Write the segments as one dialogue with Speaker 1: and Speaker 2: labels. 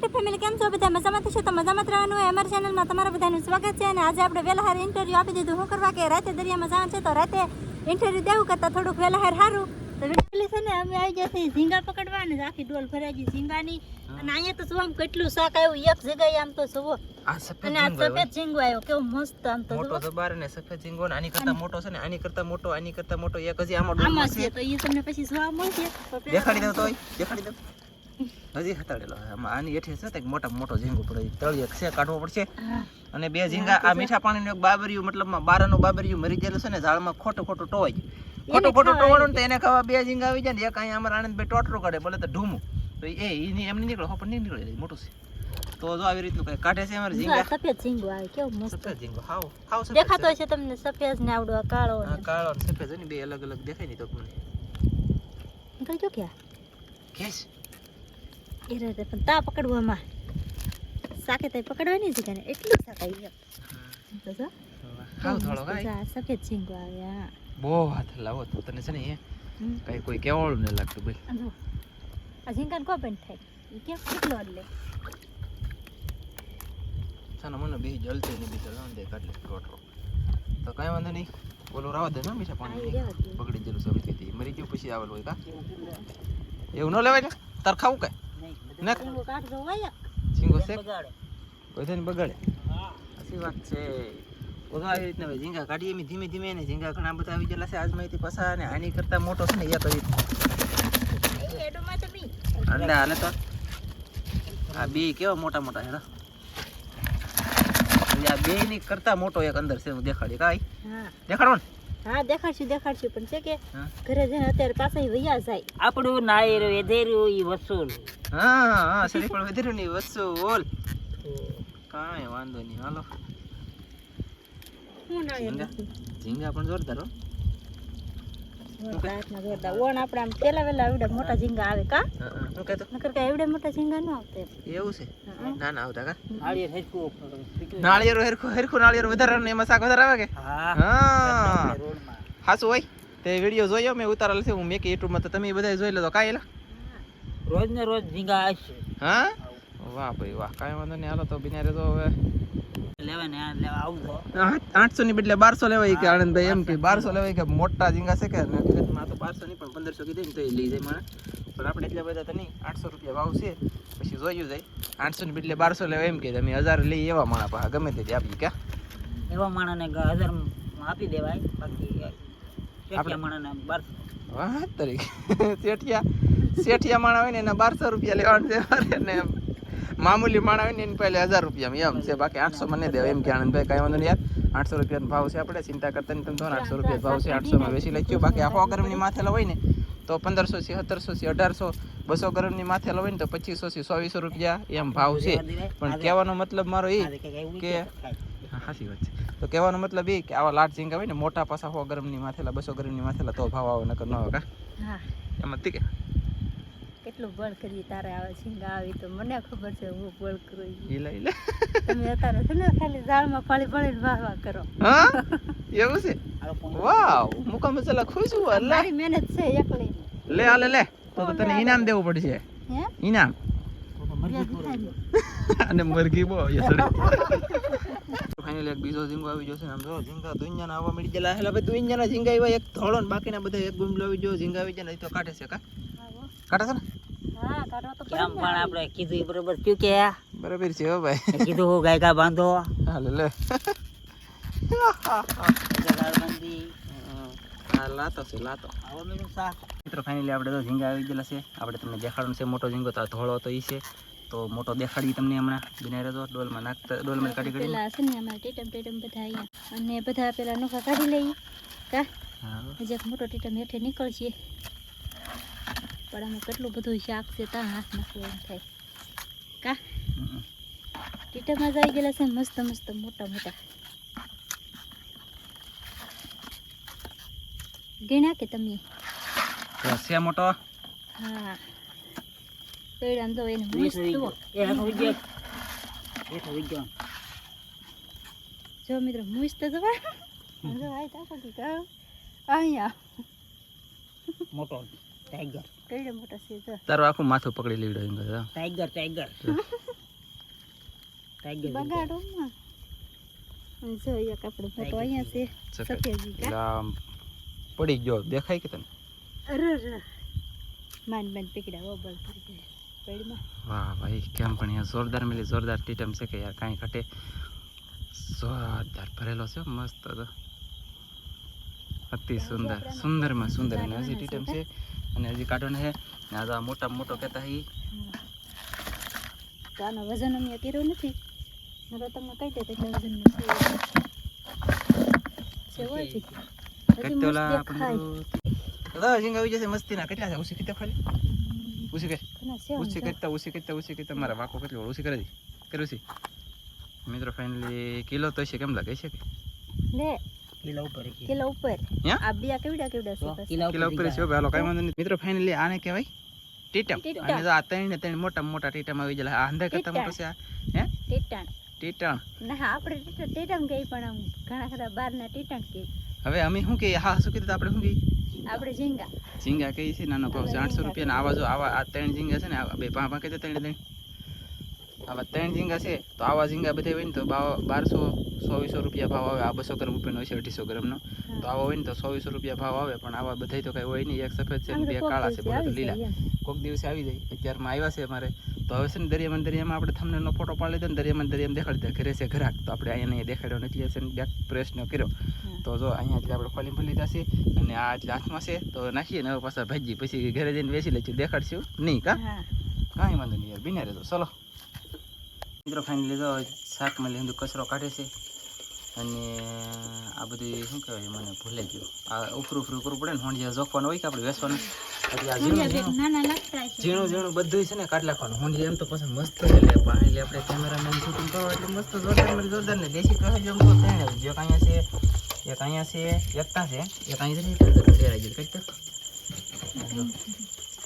Speaker 1: Family કેમ છો બધા? મજામાં થશે તો મજામાં રહેવાનું. હોય અમારી ચેનલમાં તમારા બધાનું સ્વાગત છે અને આજે આપણે વેલાહાર ઇન્ટરવ્યૂ આપી દીધું. હું કરવા કે રાતે દરિયામાં જવાનું છે તો રાતે ઇન્ટરવ્યૂ દેવું કરતાં થોડુંક વેલાહાર સારું તો પેલી છે ને અમે આવી જશે ઝીંગા પકડવા ને આખી ડોલ ભરાઈ ગઈ ઝીંગાની. અને અહીંયા તો જોવા કેટલું શાક આવ્યું. એક જગ્યાએ આમ તો જુઓ. અને આ સફેદ ઝીંગો આવ્યો. કેવો મસ્ત આમ તો
Speaker 2: મોટો
Speaker 1: જબાર
Speaker 2: તો બાર ને સફેદ ઝીંગો ને આની કરતા મોટો છે ને આની કરતા મોટો આની કરતા મોટો. એક હજી આમાં
Speaker 1: આમાં છે તો એ તમને પછી જોવા મળશે.
Speaker 2: દેખાડી દઉં તો દેખાડી દઉં. હજી હતાડેલો આની હેઠે છે મોટા મોટો ઝીંગો પડે તળિયે છે કાઢવો પડશે. અને બે ઝીંગા આ મીઠા પાણીનું એક બાબરિયું મતલબમાં બારાનું બાબરિયું મરી ગયેલું છે ને ઝાડમાં ખોટું ખોટું ટોવાઈ ખોટું ખોટું ટોવાનું ને એને ખાવા બે ઝીંગા આવી જાય ને એક અહીંયા અમારા આનંદભાઈ ટોટરો કાઢે બોલે તો ઢૂમું. તો એ એની એમની નીકળે હોપર નહીં નીકળે મોટું છે. તો જો આવી રીતનું કંઈ કાઢે છે અમારે ઝીંગા.
Speaker 1: સફેદ ઝીંગો આવે કેવો મસ્ત.
Speaker 2: સફેદ ઝીંગો હાવ હાવ સફેદ
Speaker 1: દેખાતો
Speaker 2: છે.
Speaker 1: તમને સફેદ ને આવડો આ કાળો
Speaker 2: કાળો સફેદ ને બે અલગ અલગ દેખાય ને તો મને
Speaker 1: નીકળજો ક્યાં?
Speaker 2: ખેંચ
Speaker 1: એ રીતે પણ તા પકડવામાં સાકે તે પકડવાની છે ને એટલું સાકાઈ એમ.
Speaker 2: હાવ થોડો કાંઈ.
Speaker 1: સફેદ આવે હા.
Speaker 2: બહુ હાથ લાવો તો તને છે ને. કઈ કોઈ કેવાળું ન લાગતું ભાઈ
Speaker 1: આ ઝીંગાને કો બેન થાય? એ કેમ કેટલો એટલે
Speaker 2: સાનો મને બે જલતી ને બીજો લાવ દે ટોટરો તો કાંઈ વાંધો નહીં. ઓલું રાવા દે ને મીઠા પાણી બગડી ગયેલું સમજી મરી ગયું પછી આવેલું હોય કા? એવું ન લેવાય ને? તાર ખાવું કાંઈ? ના
Speaker 1: ઝીંગો કાઢજો
Speaker 2: કોઈ બગાડે. સાચી વાત છે. બધું આવી રીતના ભાઈ ઝીંગા કાઢીએ એમ ધીમે ધીમે ને ઝીંગા ઘણા બધા આવી ગયેલા છે. આજ માહિતી પાછા અને આની કરતા મોટો છે ને એક
Speaker 1: તો
Speaker 2: અંડા હાલે તો. આ બે કેવા મોટા મોટા છે તો. આ બે ની કરતા મોટો એક અંદર છે હું દેખાડી. કાઈ? દેખાડો ને.
Speaker 1: હા દેખાડશું દેખાડશું. પણ છે કે ઘરે જઈને અત્યારે પાસે વૈયા જાય.
Speaker 3: આપણું નાયર વેધેરું ઈ વસૂલ.
Speaker 2: હા હા સરી પણ વધેરું ની વસૂલ. કાંઈ વાંધો નહીં. હાલો.
Speaker 1: હું નાયર
Speaker 2: ઝીંગા. પણ જોરદાર હો.
Speaker 1: જોરદાર જોરદાર. ઓણ આમ પેલા વેલા એવડા મોટા ઝીંગા આવે કા?
Speaker 2: હા, હા.
Speaker 1: નકર એવડા મોટા ઝીંગા ન આવતા
Speaker 2: એવું છે.
Speaker 1: હા.
Speaker 2: ના ના આવતા કા?
Speaker 3: નાળિયેર હેચકું
Speaker 2: નાળિયેર હરખું હરખું નાળિયેર વધારે ને એમાં શાક વધારે આવે કે
Speaker 3: હા.
Speaker 2: હા હાસું હોય? તે વીડિયો જોયો મેં ઉતારેલ છે હું મેં કે યુટ્યુબમાં તો તમે બધા જોઈ લો તો કાંઈ
Speaker 3: રોજ ને રોજ ઝીંગા આવશે
Speaker 2: હા? વાહ ભાઈ વાહ કાંઈ વાંધો નહીં. હાલો તો બિના તો હવે
Speaker 3: લેવા ને આ લેવા આવું તો.
Speaker 2: આઠસો ની બદલે બારસો લેવાય કે આનંદભાઈ એમ કે. બારસો. લેવાય કે મોટા ઝીંગા છે કે? હકીકતમાં તો બારસો નહીં પણ પંદરસો કીધી ને તો એ લઈ જાય માણસ પણ આપણે એટલા બધા તો નહીં આઠસો રૂપિયા ભાવ છે પછી જોયું જાય. આઠસો ને એટલે બારસો લેવા એમ કે તમે હજાર લઈ એવા માણા પાછા ગમે તે આપી ક્યાં?
Speaker 3: એવા માણાને હજાર આપી દેવાય બાકી શેઠિયા માણાને બારસો.
Speaker 2: વાહ તરીકે શેઠિયા શેઠિયા માણા હોય ને એના બારસો રૂપિયા લેવાનું છે ને મામૂલી માણા હોય ને એને પહેલે હજાર રૂપિયા એમ છે બાકી આઠસો મને દેવા એમ કે આનંદભાઈ કાંઈ વાંધો નહીં યાર. આઠસો રૂપિયાનો ભાવ છે આપણે ચિંતા કરતા નહીં તમે આઠસો રૂપિયા ભાવ છે આઠસોમાં વેચી લઈ બાકી આખો ગરમની માથેલા હોય ને તો પંદરસો થી સત્તરસો થી અઢારસો બસો ગરમની માથેલા હોય ને તો પચીસો થી ચોવીસો રૂપિયા એમ ભાવ છે. પણ કહેવાનો મતલબ મારો એ
Speaker 3: એવું
Speaker 2: કે- સાચી વાત છે. તો કહેવાનો મતલબ એ કે આવા લાટ ઝીંગા હોય ને મોટા પાસા સો ગરમની માથેલા બસો ગરમની માથેલા તો ભાવ આવે નકર ન આવે કા?
Speaker 1: હા.
Speaker 2: એમાં તી કે.
Speaker 1: કેટલું બળ કરી તારે આવે ઝીંગા આવી તો મને ખબર છે હું બળ કરું ઈ.
Speaker 2: ઈ લે ઈ લે.
Speaker 1: તમે અત્યારે છે ને ખાલી ઝાડમાં ફળી ફળીને વાહ વાહ કરો.
Speaker 2: હા? એવું છે? વાવ મુકામ મસાલા ખુશ હું અલ્લા
Speaker 1: મારી મહેનત છે એકલી.
Speaker 2: લે હાલે લે. તો તો તને ઇનામ દેવું પડશે.
Speaker 1: હે?
Speaker 2: ઇનામ. અને મરઘી બહુ ફાઇનલ એક બીજો ઝીંગો આવી જશે આમ જો ઝીંગા દુનિયાના આવવા મળી ગયેલા. હેલા ભાઈ દુનિયાના ઝીંગા આવ્યા એક ધોળો ને બાકીના બધા એક ગુમલો આવી જો ઝીંગા આવી જાય ને તો કાઢે છે કા? કાઢે છે ને?
Speaker 3: કેમ પણ આપણે કીધું બરોબર થયું કે?
Speaker 2: બરાબર છે હો ભાઈ.
Speaker 3: કીધું હું ગાયકા બાંધો.
Speaker 2: હાલે લે. લાતો છે લાતો.
Speaker 3: આવો મેરું શાક
Speaker 2: મિત્રો ફાઇનલી આપણે તો ઝીંગા આવી ગયેલા છે. આપણે તમને દેખાડવાનું છે મોટો ઝીંગો તો ધોળો તો ઈ છે. તો મોટો દેખાડી તમને હમણાં. બિના રહેતો ડોલમાં નાખતા ડોલમાં કાઢી કાઢી
Speaker 1: પેલા છે ને અમારે ટેટમ ટેટમ બધા અહીંયા. અને બધા પેલા નોખા કાઢી લઈએ કા?
Speaker 2: હા.
Speaker 1: હજી એક મોટો ટેટમ હેઠે નીકળશે. પણ આમાં કેટલું બધું શાક છે ત્યાં હાથ નાખવો એમ થાય. કા. ટીટમમાં જ આવી ગયેલા છે મસ્ત મસ્ત મોટા મોટા. ગણ્યા કે તમે?
Speaker 2: છે મોટો.
Speaker 1: હા. પેડા તો એને મસ્ત.
Speaker 3: ગયો. એ હેઠો ગયો.
Speaker 1: જો મિત્રો મસ્ત તો જો આય તા પકી કા અહીંયા.
Speaker 3: મોટો. ટાઈગર
Speaker 1: કેવડો મોટો છે તો
Speaker 2: તારું આખું માથું પકડી લીડો એમ કહે
Speaker 3: ટાઈગર ટાઈગર ટાઈગર
Speaker 1: બગાડો માં જો એક આપણો મોટો અહીંયા છે.
Speaker 2: એટલે આમ પડી ગયો. દેખાય કે તને?
Speaker 1: માન માન પડી
Speaker 2: વાહ ભાઈ કેમ પણ યાર જોરદાર મળી જોરદાર ટીટમ છે કે યાર કાંઈ ઘટે. જોરદાર ભરેલો છે મસ્ત તો. અતિ સુંદર સુંદરમાં સુંદર અને હજી ટીટમ છે. અને હજી કાઢો ને આ તો મોટા મોટો કહેતા હી.
Speaker 1: તો આનો વજન અમે કર્યો નથી. નકર તમને કહી દે એટલે વજન નથી. છે? હોય
Speaker 2: કઈ આપણે દાદા ઝીંગા આવી જશે મસ્તીના કેટલા છે ઉસી કેટલા ખાલી ઉસી કે ઉસી કરતા ઉસી કરતા ઉસી કરતા મારા વાકો કેટલી ઉસી કરે કરે ઉસી મિત્રો ફાઇનલી કિલો તો છે કેમ લાગે છે કે
Speaker 1: લે
Speaker 3: કિલો ઉપર
Speaker 1: કિલો ઉપર
Speaker 2: યા?
Speaker 1: આ બિયા કેવડા કેવડા છે
Speaker 3: કિલો
Speaker 2: ઉપર છે હાલો કાઈ વાંધો નહીં મિત્રો ફાઇનલી આને કહેવાય ટીટમ. અને આ ત્રણ ને ત્રણ મોટા મોટા ટીટમ આવી ગયેલા આ અંધા કરતા મોટો છે હે
Speaker 1: ટીટણ
Speaker 2: ટીટણ
Speaker 1: ના આપણે ટીટણ કહી પણ આમ ઘણા ખરા બહારના ટીટણ કહે
Speaker 2: હવે અમે શું કહીએ? હા શું કીધું આપણે શું કહીએ?
Speaker 1: આપણે ઝીંગા.
Speaker 2: ઝીંગા કહીએ છીએ? નાનો ભાવ છે આઠસો રૂપિયા આવા જો આવા આ ત્રણ ઝીંગા છે ને બે પાંચ પાંચ ત્રણ ત્રણ. આવા ત્રણ ઝીંગા છે તો આવા ઝીંગા બધા હોય ને તો બારસો સોવીસો રૂપિયા ભાવ આવે. આ બસો ગ્રામ ઉપરનો છે અઢીસો ગ્રામનો. તો આવા હોય ને તો સોવીસો રૂપિયા ભાવ આવે પણ આવા બધા તો કંઈ હોય નહીં. એક સફેદ છે બે કાળા છે બોલો લીલા. કોઈક દિવસે આવી જાય. અત્યારમાં આવ્યા છે અમારે. તો હવે છે ને દરિયામાં દરિયામાં આપણે થંબનેલનો ફોટો પાડી લીધો ને દરિયામાં દરિયામાં દેખાડી દે ઘરે છે ઘરાક. તો આપણે અહીંયા નહીં દેખાડ્યો નથી. છે ને બેક પ્રશ્ન કર્યો. તો જો અહીંયા એટલે આપણે ખોલી ભૂલી જશે અને આ એટલે હાથમાં છે. તો નાખીએ ને હવે પાછા ભાજી પછી ઘરે જઈને બેસી લઈશું. દેખાડશું? નહીં કા? કાંઈ વાંધો નહીં યાર બિના રહેતો ચલો. મિત્રો ફાઇનલી તો શાકમાં લીધું કચરો કાઢે છે. અને આ બધું શું કહેવાય મને ભૂલાઈ ગયું. આ ઉફરું ઉફરું કરવું પડે ને હોંડિયા જોખવાનું હોય કે આપણે વેસવાનું. એટલે આ ઝીણું ઝીણું ઝીણું બધું છે ને કાઢ નાખવાનું. હોંડિયા એમ તો પછી મસ્ત છે એટલે પણ એટલે આપણે કેમેરામેન શૂટિંગ કરો એટલે મસ્ત જોરદાર જોરદાર ને દેશી કહે એમ તો જ. એક છે એક અહીંયા છે એકતા છે એક અહીંયા છે ઘેરા ગયું કંઈક તો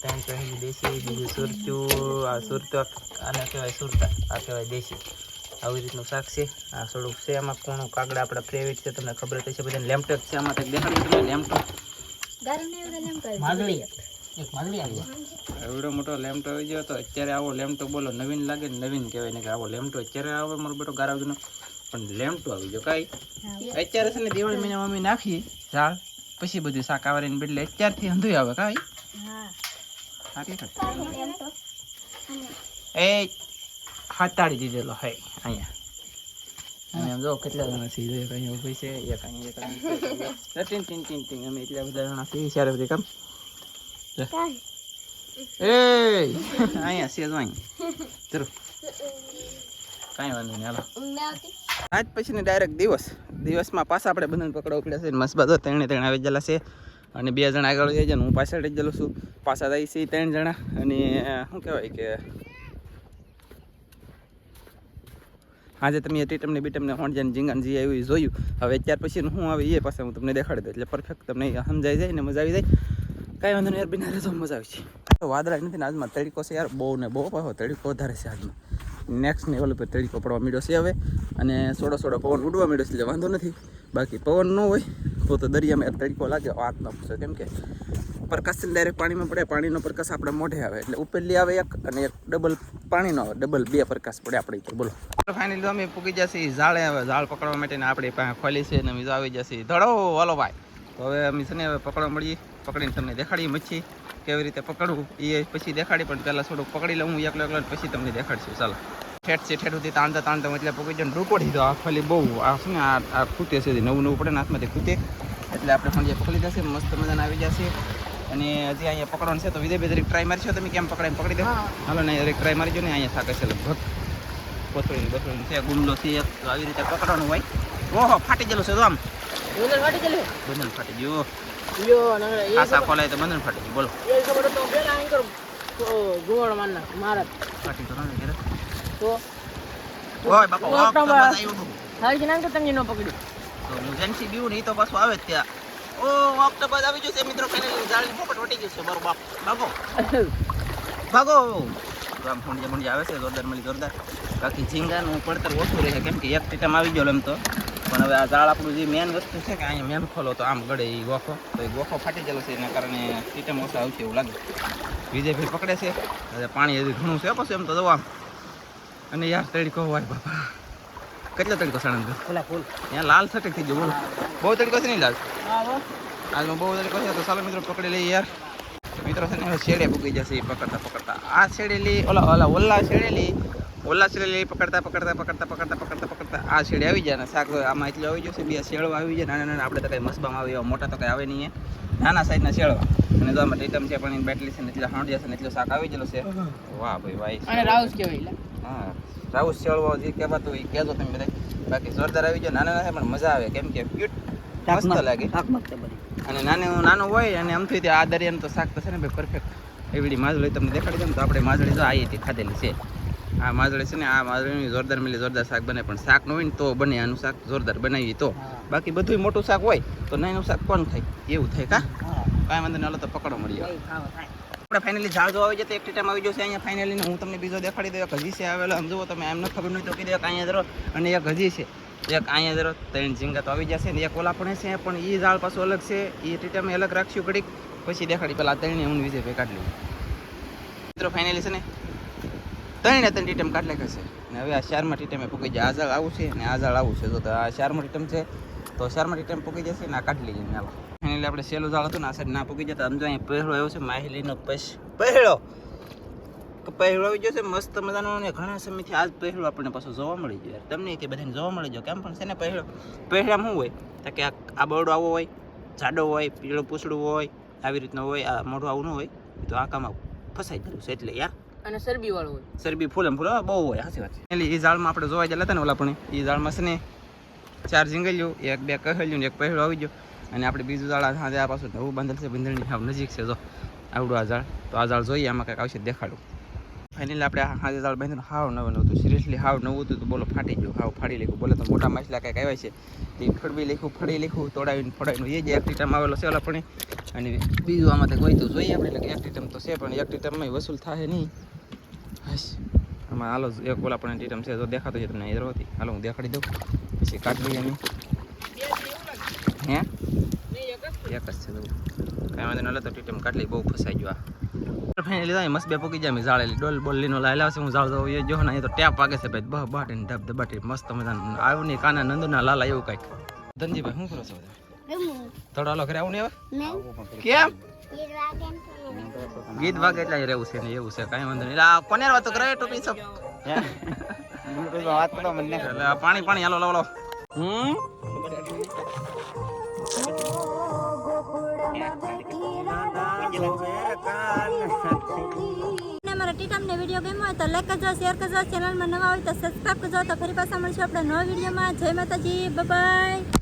Speaker 2: ત્રણ કહે દેશી બીજું સુરચું આ સુરતો આને કહેવાય સુરતા આ કહેવાય દેશી આવી રીતનું શાક છે આ થોડુંક છે આમાં કોણું કાગડા આપણા ફેવરેટ છે તમને ખબર જ છે બધાને લેમટેક છે આમાં કંઈક દેખાડું તમને
Speaker 1: લેમટક
Speaker 3: માગણી એક માગલી આવી
Speaker 2: એવડો મોટો લેમટો આવી ગયો તો અત્યારે આવો લેમટો બોલો નવીન લાગે ને નવીન કહેવાય ને કે આવો લેમટો અત્યારે આવે મારો બેટો ગારાવજનો પણ લેમટો આવી ગયો કાંઈ અત્યારે છે ને દિવાળી મહિનામાં અમે નાખીએ ઝાડ, પછી બધું શાક બેટલે અત્યારથી અંધું આવે, કા એ હાતાડી દીધેલો હે, અહીંયા. અને આમ જો કેટલા જણા છે, એક અહીંયા છે, એક અહીંયા એક ટીન અમે એટલા બધા જણા છીએ બધી કામ. એ! અહીંયા છે, જો અહીંયા ચલો. કાંઈ વાંધો નહીં, હાલો. આજ પછીને ડાયરેક્ટ દિવસ. દિવસમાં પાછા આપણે બધાને પકડવા પડ્યા છે મસ્ત બધો ત્રણે ત્રણ આવી ગયેલા છે. અને બે જણા આગળ જાય છે હું પાછળ જ ગયેલો છું. પાછા જાય છે ત્રણ જણા. અને શું કહેવાય કે, આજે તમે ટીટમને બીટમને હોંડજાન જીંગાન જે આવ્યું એ જોયું. હવે ત્યાર પછી હું આવે એ પાસે હું તમને દેખાડી દઉં. એટલે પરફેક્ટ તમને સમજાઈ જાય ને મજા આવી જાય. કાંઈ વાંધો નહીં, યાર, બિના રહેતો મજા આવે છે વાદળા નથી ને, આજમાં તડકો છે યાર, બહુ ને બહુ. પાછો તડકો વધારે છે આજમાં. નેક્સ્ટ લેવલ પર તડકો પડવા માંડ્યો છે હવે. અને સોડો સોડો પવન ઉડવા માંડ્યો છે એટલે વાંધો નથી. બાકી પવન ન હોય તો તો દરિયામાં તડકો લાગે વાત ન પૂછો. કેમ કે પ્રકાશ ડાયરેક્ટ પાણીમાં પડે, પાણીનો પ્રકાશ આપણે મોઢે આવે. એટલે ઉપરલી આવે એક અને એક ડબલ પાણીનો આવે ડબલ બે પ્રકાશ પડે આપણે તો બોલો. ફાઇનલી અમે પૂકી જશે ઝાડે. આવે ઝાડ પકડવા માટે આપણી પાસે ખોલી છે અને અમે આવી જશે ધડો વાલો ભાઈ. તો હવે અમે છે હવે પકડવા મળીએ. પકડીને તમને દેખાડીએ મચ્છી. કેવી રીતે પકડવું એ પછી દેખાડી પણ પહેલાં થોડુંક પકડી લઉં એકલો એકલો પછી તમને દેખાડશું. ચાલો. ઠેઠ છે ઠેઠ સુધી તાણતા તાણતા એટલે પૂકી જઈને રૂકો દો આ ખાલી બહુ આ શું ને આ ખૂટે છે નવું નવું પડે ને હાથમાંથી ખૂટે. એટલે આપણે પણ પકડી જશે મસ્ત મજાના આવી જશે. અને હજી અહીંયા પકડવાનું છે તો વિજય બે ટ્રાય મારશો તમે કેમ પકડાય પકડી દો. હાલો ને એક ટ્રાય મારજો ને અહીંયા થાકે છે લગભગ. કોથળીને બથળીને છે ગુંડો છે આવી રીતે પકડવાનું હોય. ઓહો ફાટી ગયેલું છે તો આમ.
Speaker 3: ફાટી ગયેલું?
Speaker 2: બંધન ફાટી ગયું. આશા ખોલાય તો બંધન ફાટી ગયું બોલો.
Speaker 3: ગુવાડ મારના મારા.
Speaker 2: ફાટી કરો ને ઘરે.
Speaker 3: તો
Speaker 2: ઓય બાપા
Speaker 3: ઓ,
Speaker 2: ઓક તો
Speaker 3: તમારા.
Speaker 2: બતાવ્યું બહુ.
Speaker 3: હાલ જનાંગ તો તમને ન પકડ્યું.
Speaker 2: તો મુજનસી બીવું ને ઈ તો પાછું આવે ત્યાં. ઓ ઓક્ટોપસ આવી છે મિત્રો ફાઇનલી. જાળી પોપટ વટી છે બરો બાપ. ભાગો. ભાગો. આમ ફૂંડિયા ફૂંડિયા આવે છે જોરદાર મળી જોરદાર. બાકી ઝીંગાનું પડતર ઓછું રહે કેમ કે એક ટીટમ આવી ગયો એમ તો. પણ હવે આ ઝાડ આપણું જે મેન વસ્તુ છે કે અહીંયા મેન ખોલો તો આમ ગળે એ ગોખો. તો એ ગોખો ફાટી ગયેલો છે એના કારણે ટીટમ ઓછા આવશે એવું લાગે. વિજયભાઈ પકડે છે. હવે પાણી હજી ઘણું છે પછી એમ તો દવા અને યાર તડકો હોય બાપા. કેટલો તડકો સાણંદ
Speaker 3: ફૂલા ફૂલ.
Speaker 2: ત્યાં લાલ સટક થઈ ગયો બોલો. બહુ તડકો છે નહીં લાલ?
Speaker 3: હા હો.
Speaker 2: આજમાં બહુ તડકો છે તો ચાલો મિત્રો પકડી લઈએ યાર. મિત્રો છે ને શેડે પૂકી જશે એ પકડતા પકડતા. આ શેડેલી ઓલા ઓલા ઓલા શેડેલી ઓલા શેડેલી પકડતા પકડતા પકડતા પકડતા પકડતા પકડતા. આ શેડે આવી જાય ને શાક આમાં એટલું આવી જશે બે શેડો આવી જાય નાના નાના આપણે તો કંઈ મસબામાં આવે એવા મોટા તો કંઈ આવે નહીં નાના સાઈઝના શેળવા. અને જો આમાં ટેટમ છે પણ એની બેટલી છે ને એટલે હાંડ જશે ને એટલું શાક આવી ગયેલો છે. વાહ ભાઈ વાહ
Speaker 4: અને રાઉસ કેવાય
Speaker 2: હા રાઉસ શેળવા જે કહેવાતું એ કહેજો તમે બધા. બાકી જોરદાર આવી જાય નાના નાના પણ મજા આવે. કેમ કે ક્યુટ મસ્ત લાગે.
Speaker 3: છે.
Speaker 2: અને નાનું નાનું હોય અને આમથી તે આ દરિયાનું તો શાક તો છે ને ભાઈ પરફેક્ટ એવડી માજળી તમને દેખાડી દઉં તો આપણે માજળી જો આ હતી ખાધેલી છે. આ માદળી છે ને આ માદળીની જોરદાર મિલી જોરદાર શાક બને. પણ શાક ન હોય ને તો બને આનું શાક જોરદાર બનાવી તો. બાકી બધું મોટું શાક હોય તો નાનું શાક કોણ થાય? એવું થાય કા. કાંઈ વાંધો નહીં તો પકડો મળી. આપણે ફાઇનલી ઝાડ જોવા આવી જતો એક ટાઈમ આવી જશે અહીંયા ફાઇનલી હું તમને બીજો દેખાડી દઉં એક હજી છે આવેલો. આમ જુઓ તમે એમને ખબર નહીં તો કીધું એક અહીંયા ધરો અને એક હજી છે. એક અહીંયા ધરો ત્રણ ઝીંગા તો આવી જશે ને એક ઓલા પણ છે પણ એ ઝાડ પાછું અલગ છે. એ ટીટામે અલગ રાખશું ઘડીક. પછી દેખાડી પેલા ત્રણે હું વિજય ભાઈ કાઢી લઉં મિત્રો ફાઇનલી છે ને ત્રણે ત્રણ ટીટમ કાઢ નાખે છે. ને હવે આ શારમાં ટીટમે પૂકી જાય. આ ઝાડ આવું છે ને આ આવું છે. તો આ શારમાં ટીટમ છે, તો શારમાં ટીટમ પૂકી જશે ને આ કાઢી લઈએ ને એટલે આપણે સેલું ઝાડ હતું ને આ સાઈડ ના પૂકી જતા. સમજો અહીંયા પહેરો આવ્યો છે માહિલીનો પહેરો પહેરો આવી છે, મસ્ત મજાનો અને ઘણા સમયથી આજ પહેરો આપણને પાછો જોવા મળી ગયો. તમને કે બધાને જોવા મળી ગયો. કેમ પણ છે ને પહેરો પહેરામાં શું હોય? તો કે આ બરડો આવો હોય, જાડો હોય, પીળો પૂછડું હોય, આવી રીતનો હોય, આ મોઢું આવું ન હોય, તો આ કામ ફસાઈ ગયું છે એટલે યાર
Speaker 4: અને સરબી વાળો હોય.
Speaker 2: સરબી ફૂલ ફૂલ બહુ હોય સાચી વાત એટલે એ ઝાડમાં આપણે જોવા જાય હતા ને ઓલા પણ એ ઝાડમાં છે ને ચાર ઝીંગલ્યું એક બે કહેલ્યું એક પહેલો આવી ગયો. અને આપણે બીજું ઝાડ સાંજે આ પાછું નવું બાંધેલ છે બંધણની હાવ નજીક છે, જો. આવડું આ ઝાડ. તો આ ઝાડ જોઈએ, આમાં કંઈક આવશે દેખાડું. ફાઇનલી આપણે હાજે ઝાડ બાંધેલું હાવ નવું નવું હતું. સિરિયસલી હાવ નવું હતું, તો બોલો ફાટી ગયું, હાવ ફાડી લીધું. બોલે તો મોટા માછલા કંઈક આવ્યા છે. તે ફળવી લીખું ફળી લીખું, તોડાવીને ફોડાવીને એ જ એક ટીટમ આવેલો છે, ઓલા પણ. અને બીજું આમાં કોઈ તો જોઈએ આપણે, એટલે એક ટીટમ તો છે, પણ એક ટીટમમાં વસૂલ થાય નહીં. આમાં હાલો એક ઓલા પણ ટીટમ છે જો દેખાતો છે તમને એ હતી હાલો હું દેખાડી દઉં. પછી કાઢી લઈએ અમે હે? એક જ છે તો કાંઈ વાંધો ન હાલો તો ટીટમ કાઢી લઈ બહુ ફસાઈ ગયો આ. ફાઇનલી જાય મસ્ત બે પોકી જાય મેં ઝાડેલી ડોલ બોલ લીનો લાયેલા છે હું ઝાડ દઉં એ જો ને તો ટેપ વાગે છે ભાઈ. બહ બાટીને ધબ ધબાટી મસ્ત મજાનું. આવ્યું નહીં કાના નંદના લાલા એવું કાંઈક. ધનજીભાઈ શું કરો છો હાલો ઘરે આવું ને હવે? કેમ? ગીત ભાગ એટલે રહેવું છે ને એવું છે, કાંઈ વાંધો નહીં. આ કોને વાતો કરે, ટોપી સબ?
Speaker 3: વાત કરો મને
Speaker 2: પાણી પાણી, હાલો, લાવો લાવો. હમ?
Speaker 1: અને અમારા વીડિયો ગમ્યો હોય તો લાઈક કરજો શેર કરજો ચેનલમાં નવા હોય તો સબસ્ક્રાઈબ કરજો. તો ફરી પાછા મળશું આપણે નવા વિડીયોમાં. જય માતાજી બાય